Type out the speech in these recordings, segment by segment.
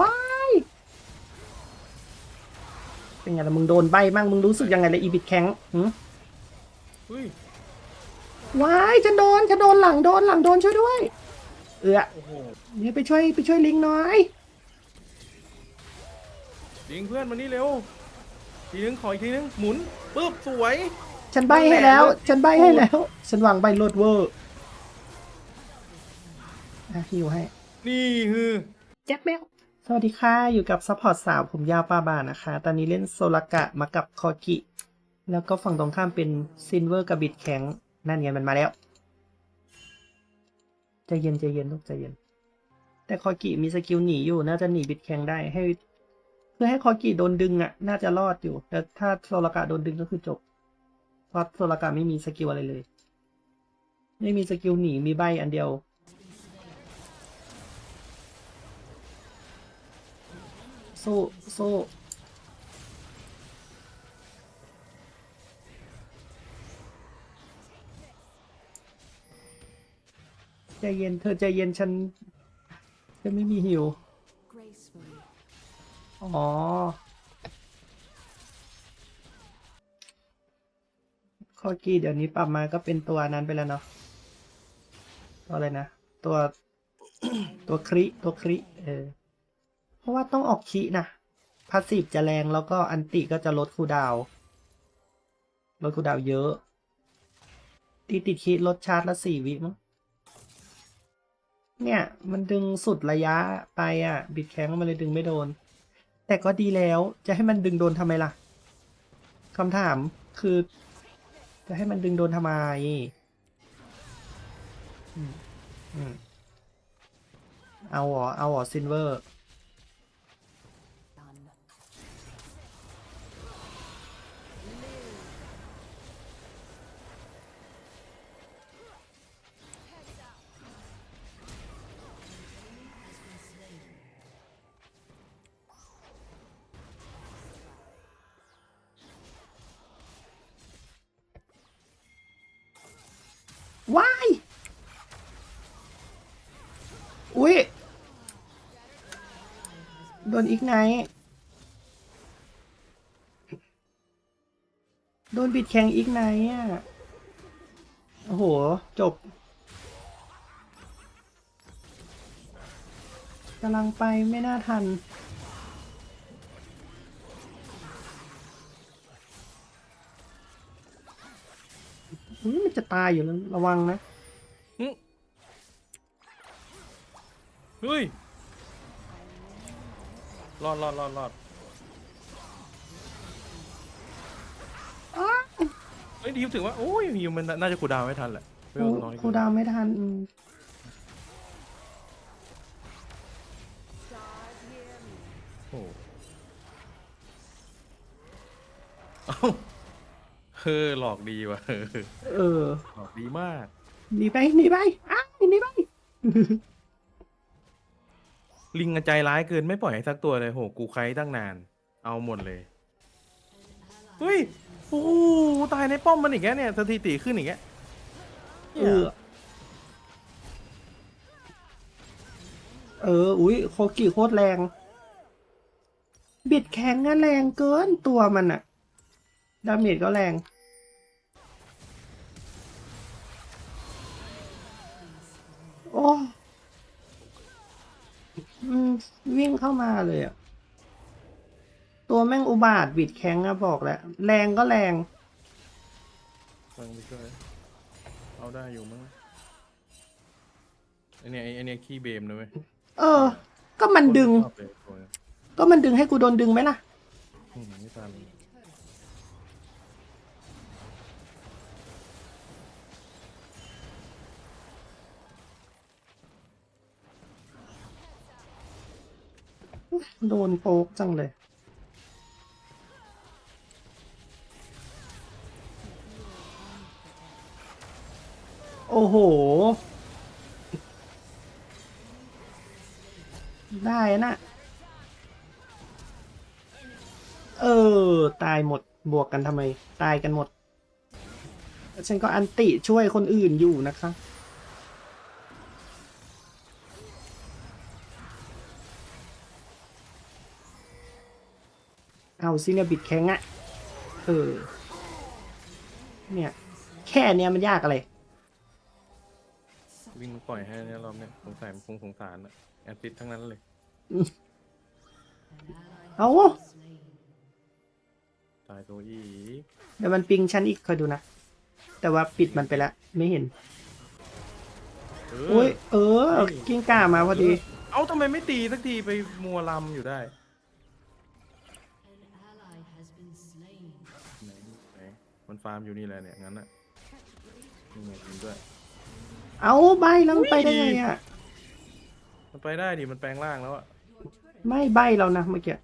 ว้ายเป็นไงล่ะมึงโดนใบมั่งมึงรู้สึกยังไงเลยอีบิดแข็งหืมเฮ้ย ว้ายฉันโดนฉันโดนหลังโดนหลังโดนช่วยด้วย เอือโอ้โหนี่ไปช่วยไปช่วยลิงหน่อยลิงเพื่อนมานี่เร็ว ทีนึงขออีกทีนึง หมุนปึ๊บสวย ฉันใบให้แล้ว ฉันใบให้แล้ว ฉันวางใบโลดเวอร์อะฮิวให้ นี่คือ แจ็คแมว สวัสดีค่ะ อยู่กับซัพพอร์ตสาวผมยาวป้าบานะคะ ตอนนี้เล่นโซลกะมากับคอกิ แล้วก็ฝั่งตรงข้ามเป็นซินเวอร์กับบิดแข็ง นั่นไงมันมาแล้วใจเย็นใจเย็นลูกใจเย็น แต่คอกิมีสกิลหนีอยู่ น่าจะหนีบิดแข็งได้ให้เพื่อให้คอกิโดนดึงอะ น่าจะรอดอยู่ แต่ถ้าโซลกะโดนดึงก็คือจบ เพราะโซลกะไม่มีสกิลอะไรเลย ไม่มีสกิลหนีมีใบอันเดียว โซ่โซ่ใจเย็นเธอใจเย็นฉันฉันไม่มีหิว อ๋อคอกี้เดี๋ยวนี้ปรับมาก็เป็นตัวนั้นไปแล้วเนาะ ตัวอะไรนะ ตัว ตัวคริ ตัวคริ เออ ราะว่าต้องออกคินะพาสซีฟจะแรงแล้วก็อันติก็จะลดคูดาวลดคูดาวเยอะ ตีติดคิลดชาร์จละสี่วิมั้งเนี่ย มันดึงสุดระยะไปอะ บิดแข้งมันเลยดึงไม่โดน แต่ก็ดีแล้วจะให้มันดึงโดนทำไมล่ะคำถามคือ จะให้มันดึงโดนทำไมอืมอืมเอาหรอเอาหรอซินเวอร์ ว้ายอุ้ยโดนอีกไนโดนบิดแข่งอีกไนอะ โอ้โห จบกำลังไปไม่น่าทัน อุ๊ยมันจะตายอยู่แล้วระวังนะเฮ้ยรอดรอดรอดรอดเฮ้ยดีถึงว่าโอ้ยฮิวมันน่าจะคูลดาวน์ไม่ทันแหละเวลน้อยครูดาวไม่ทันอืมโอ้โห เอ้าเออหลอกดีว่ะเออเออหลอกดีมาก หนีไปหนีไปอ้าวหนีไป ลิงอะใจร้ายเกินไม่ปล่อยให้สักตัวเลยโหกูไคตั้งนาน เอาหมดเลยเฮ้ยโอ้โหตายในป้อมมันอีกแล้วเนี่ยสถิติขึ้นอีกแล้วเออ เออ อุ้ยโคกิโคตรแรง บิดแข็งอะแรงเกินตัวมันอะ ดาเมจก็แรง โอ้อืมวิ่งเข้ามาเลยอะตัวแม่งอุบาทบิดแข็งอะบอกแล้ว แรงก็แรงฟังไปช่วยเอาได้อยู่มั้งไอเนี่ยไอ้ไอเนี่ยขี้เบมนะเว้ยเออ ก็มันดึงชอบเลยตัวเนี้ยก็มันดึงให้กูโดนดึงไหมล่ะ อืมไม่ทัน โดนโป๊กจังเลย โอ้โห ได้นะ เออ ตายหมดบวกกันทำไม ตายกันหมด ฉันก็อันติช่วยคนอื่นอยู่นะคะ เอาซิเนี่ยบิดแข็งอะเออเนี่ยแค่เนี้ยมันยากอะไร วิ่งมาปล่อยให้เนี่ยรอบเนี้ยสงสัยมันคงสงสารอะแอดซิดทั้งนั้นเลยเอาตายตัวอีกเดี๋ยวมันปิงชั้นอีกคอยดูนะ แต่ว่าปิดมันไปแล้วไม่เห็นเอโอ้ยอเออกิ้งก่ามาพอดี เอ้าทำไมไม่ตีสักทีไปมัวลำอยู่ได้ ฟาร์มอยู่นี่แหละเนี่ยงั้นอะนี่ไงจริงด้วย เอาใบแล้วมันไปได้ไงอะ มันไปได้ดิมันแปลงร่างแล้วอะไม่ใบเรานะเมื่อกี้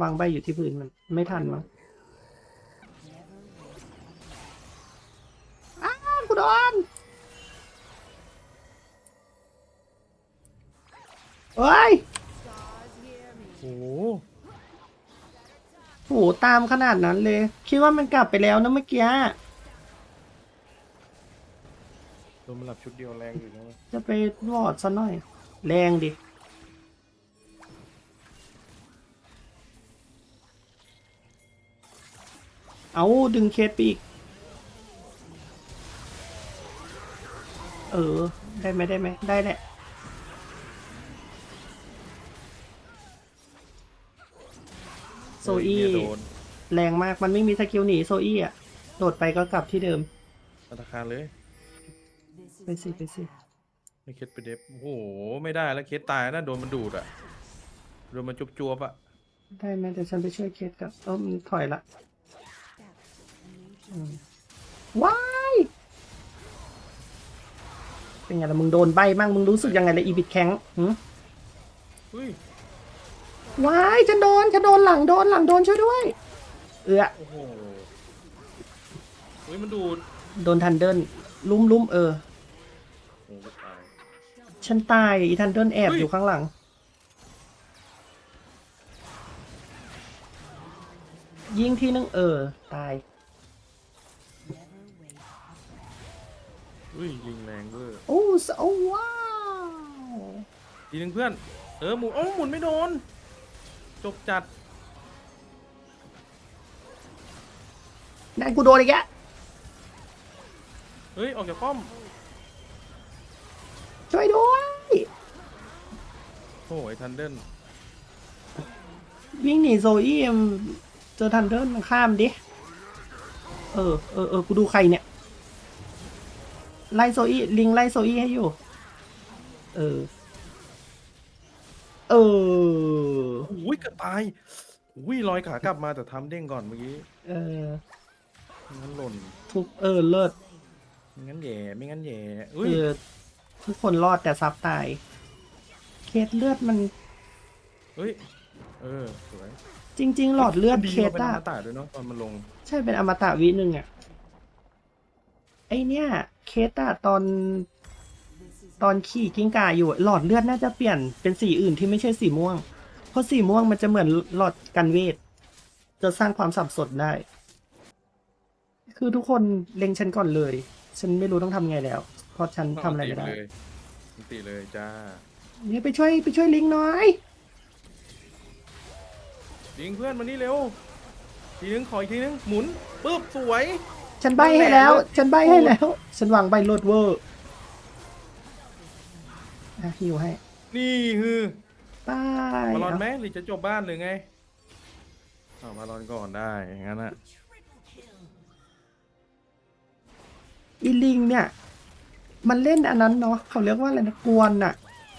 วางใบอยู่ที่พื้นมันไม่ทันมั้งอ้าวกูโดนเฮ้ยโอ้โห โหตามขนาดนั้นเลย คิดว่ามันกลับไปแล้วนะเมื่อกี้โดนมันหลับชุดเดียวแรงอยู่นะจะไปวอดซะหน่อย แรงดิเอาดึงเคสไปอีก เออ ได้ไหมได้ไหมได้แหละ ซอี้เยโดนแรงมากมันไม่มีสกิลหนีโซอี้อะ โดดไปก็กลับที่เดิม ธนาคารเลยไปสิไปสิ ไม่เคสไปเดฟโอ้โห ไม่ได้แล้วเคสตายนะโดนมันดูดอะโดนมันจุบจวบๆอะได้ไหมเดี๋ยวฉันไปช่วยเคสกับเออมันถอยละอืมว้ายเป็นไงล่ะมึงโดนใบมั่งมึงรู้สึกยังไงเลยอีบิดแข็งหืมเฮ้ย ว้ายฉันโดนฉันโดนหลังโดนหลังโดนช่วยด้วย เอือโอ้โหเฮ้ยมันดูดโดนทันเดิลลุ่มลุ่มเออ โอ้โหตาย ฉันตายอีทันเดิลแอบเฮ้ย อยู่ข้างหลัง ยิงทีนึงเออ ตายเฮ้ยยิงแรงด้วยโอ้สโอ้ว้าว ทีนึงเพื่อน เออหมุนโอ้หมุนไม่โดน จบจัดนั่นกูโดนอีกแล้วเฮ้ยออกจากป้อมช่วยด้วยโอ้ยทันเดิลวิ่งหนีโซอี้มเจอทันเดิลมันข้ามดิ เออเออเออกูดูใครเนี่ย ไล่โซอี้ลิงไล่โซอี้ให้อยู่ เออ เออ อุ้ยเกระตายอุ้ยลอยขากลับมาแต่ทำเด้งก่อนเมื่อกี้เออไม่งั้นหล่นทุกเออเลิศไม่งั้นแย่ไม่งั้นแย่เออุ้ยอทุกคนรอดแต่ซับตาย เคสเลือดมันเฮ้ยเออสวยจริง ๆ หลอดเลือดดีเคมาสเป็นออะมตะด้วยเนาะตอนมันลงใช่เป็นอมตะวิหนึ่งอะไอเนี้ยเคสอะตอนตอนขี่กิ้งก่าอยู่ หลอดเลือดน่าจะเปลี่ยนเป็นสีอื่นที่ไม่ใช่สีม่วง เพราะสีม่วงมันจะเหมือนหลอดกันเวท จะสร้างความสับสนได้ คือทุกคนเล็งฉันก่อนเลย ฉันไม่รู้ต้องทำไงแล้ว เพราะฉันทำอะไรไม่ได้เลยอันติเลยจ้าเนี่ยไปช่วยไปช่วยลิงหน่อยยิงเพื่อนมานี่เร็ว ทีนึงขออีกทีนึง หมุนปึ๊บสวย ฉันใบให้แล้ว ฉันใบให้แล้ว ฉันวางใบโลดเวอร์อะฮิวให้ นี่คือ ตายมาลอนเอาไหมหรือจะจบบ้านหรือไงเอามาลอนก่อนได้อย่างนั้นอะอีลิงเนี่ย มันเล่นอันนั้นเนาะเขาเรียกว่าอะไรนะกวนน่ะ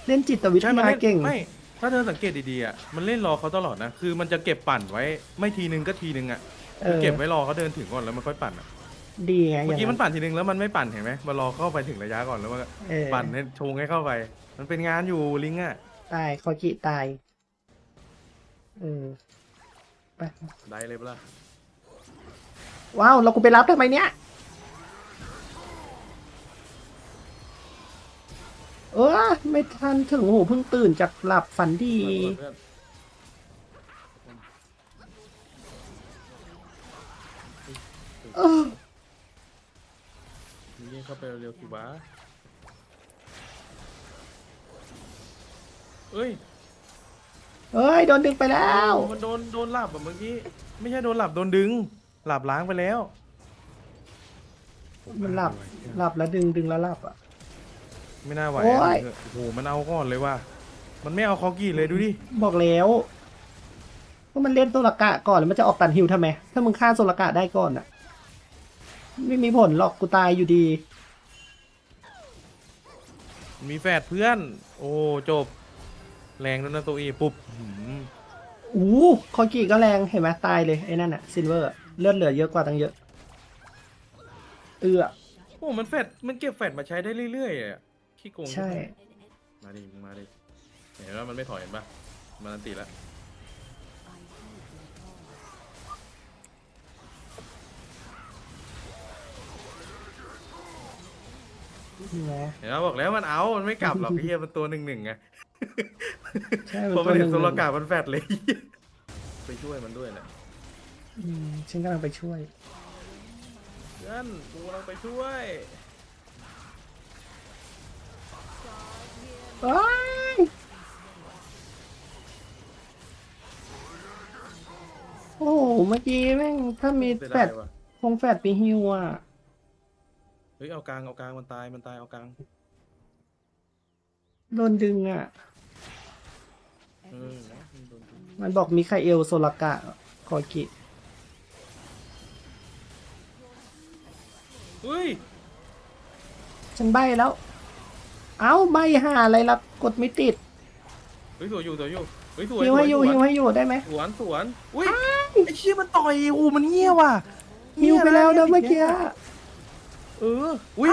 เล่นจิตวิทใช่มันยาเล่นเก่ง ไม่ถ้าเธอสังเกตดีๆอะมันเล่นรอเขาตลอดนะคือมันจะเก็บปั่นไว้ไม่ทีนึงก็ทีนึงอะเอคืออ เก็บไว้รอเขาเดินถึงก่อนแล้วมันค่อยปั่นอะดีไงอเมื่อย่างกี้มันนั้นปั่นทีนึงแล้วมันไม่ปั่นเห็นไหมมารอเข้าไปถึงระยะก่อนแล้วมันก็เออปั่นให้ชงให้เข้าไป มันเป็นงานอยู่ลิงอะ ตายคอกิตาย เออ ไป ได้เลยปะล่ะว้าว เรากูไปรับทำไมเนี่ยเออ ไม่ทันถึงโอ้โหเพิ่งตื่นจากหลับฝันดี มาเพื่อนเออยิงเข้าไปเร็วๆสิวะ เอ้ยเอ้ยโดนดึงไปแล้ว มันโดนโดนหลับแบบเมื่อกี้ ไม่ใช่โดนหลับโดนดึง หลับล้างไปแล้วมันหลับหลับแล้วดึงดึงแล้วหลับอะ ไม่น่าไหวโอ้ย อะโอ้โหมันเอาก่อนเลยว่ะมันไม่เอาคอกี้เลยดูดิบอกแล้วว่ามันเล่นโซลกะก่อนแล้วมันจะออกตันฮิวทำไม ถ้ามึงฆ่าโซลกะได้ก่อนอะ ไม่มีผลหรอกกูตายอยู่ดีมีแฝดเพื่อน โอ้จบ แรงแล้วนะตัวเองปุ๊บหืมอู้คอกิก็แรงเห็นไหมตายเลยไอ้นั่นอะซินเวอร์เลือดเหลือเยอะกว่าตั้งเยอะ เอือโอ้มันแฟดมันเก็บแฟดมาใช้ได้เรื่อยๆอะขี้โกงใช่ มาดิมึงมาดิเห็นว่ามันไม่ถอยเห็นปะมันอันติแล้วเห็นไหมเห็นว่าบอกแล้วมันเอามันไม่กลับหรอก ไอ้เฮียมันตัวหนึ่งหนึ่งไง ใช่มันพอตัวมันหเห็นึ่นงโซลกามันแฟดเลย ไปช่วยมันด้วยแหละอืมฉันกำลังไปช่วย เพื่อนกูกำลังไปช่วยว้ายโอ้โหเมื่อกี้แม่งถ้ามีเสียแฟดาดยว่ะคงแฟดไปฮิวอะ เฮ้ยเอากลางเอากลางมันตายมันตายเอากลางโดนดึงอะเออนะ มันโดนดึงมันบอกมิคาเอลโซลากะคอกิเฮ้ยฉันใบแล้ว เอ้าใบหาอะไรล่ะกดไม่ติดเฮ้ยสวยอยู่สวยอยู่เฮ้ยสวยฮิวให้อยู่สฮิวให้อยู่ได้ไหมสวนสวนอุ้ยไอ้เชี่ยมันต่อยโอ้โหมันเงี้ยว่ะฮิวไปแล้วนะเมื่อกี้เอออุ้ย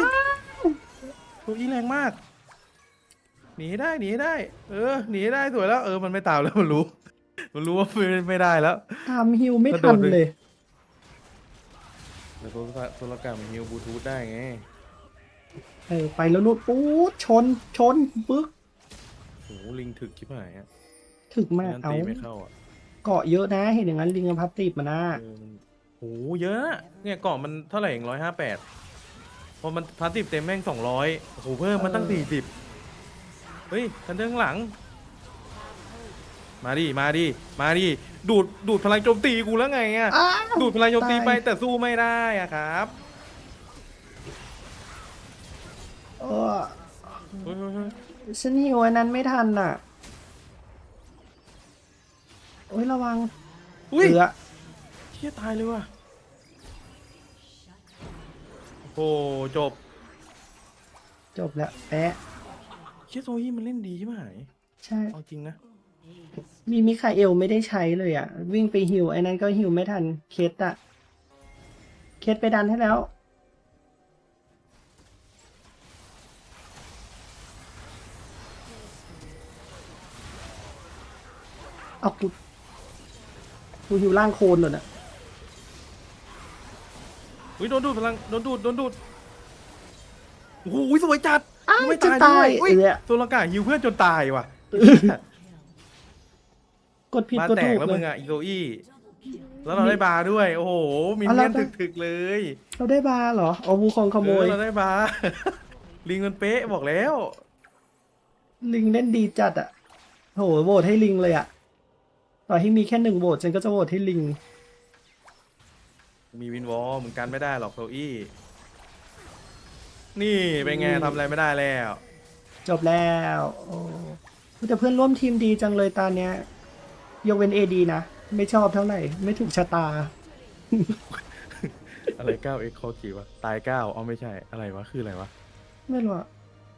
ตัวอีแรงมาก หนีได้หนีได้ เออหนีได้สวยแล้ว เออมันไม่ตามแล้วมันรู้ มันรู้ว่าไม่ไม่ได้แล้วทำฮิวไม่กระโดทัดนเลยเลยแต่ตัวโซลกรรมมันฮิวบลูทูธได้ไงเออไปแล้วนู่นปู๊ดชนชนปึ๊กโอ้โหลิงถึกชิบหายอะถึกมากนั่นเอาตีไม่เข้าอะเกาะเยอะนะเห็นอย่างนั้นลิงกับพับตีบมานะเออมันโอ้โหเยอะอะเนี่ยเกาะมันเท่าไหร่เองร้อยห้าแปดพอมันพาสติฟเต็มแม่งสองร้อยโอ้โหเพิ่มมันตั้งเออสี่สิบ เฮ้ยทันเดอร์ข้างหลัง มาดิ มาดิ มาดิ ดูด ดูดพลังโจมตีกูแล้วไงอะอ้าวดูดพลังโจมตีไปตายแต่สู้ไม่ได้อะครับเออเฮ้ยเฮ้ยเฮ้ยฉันหิวอันนั้นไม่ทันน่ะโอ้ยระวังอุ้ยเหลือเชี่ยตายเลยว่ะ โอ้โหจบ จบแล้วแปะ เชี่ยโซยี่มันเล่นดีใช่ไหมใช่ เอาจริงนะ มีมิคาเอลไม่ได้ใช้เลยอะ วิ่งไปฮิวไอ้นั้นก็ฮิวไม่ทันเคสอะเคสไปดันให้แล้ว เอากูกูฮิวล่างโคลนเลยน่ะอุ้ยโดนดูดพลังโดนดูดโดนดูดโอ้โหสวยจัด อ้าวไม่จะตายตาด้วยยอุ้ยเออโซลกาฮิวเพื่อนจนตายว่ะกดผิดมากดแตถูกกแล้วเลมึย งอะอีโซอี้แล้วเราได้บาร์ด้วย โอ้โหมินเอาแล้เนี่วยถึกๆเลยเราได้บาร์เหรอเอาวูคองขโมเอยอเราได้บาร์ ลิงมันเป๊ะบอกแล้ว ลิงเล่นดีจัดอะโหโหวตให้ลิงเลยอะต่อให้มีแค่หนึ่งโหวตฉันก็จะโหวตให้ลิง มีวินวอลมึงกันไม่ได้หรอกโซอี้ นี่เป็นไงอืมทำอะไรไม่ได้แล้ว จบแล้วโอ้แต่เพื่อนร่วมทีมดีจังเลยตอนเนี้ย ยกเว้นเอดีนะ ไม่ชอบเท่าไหร่ ไม่ถูกชะตา อะไร9 x คอกี่วะ ตาย9อ๋อไม่ใช่อะไรวะ คืออะไรวะ ไม่รู้อะ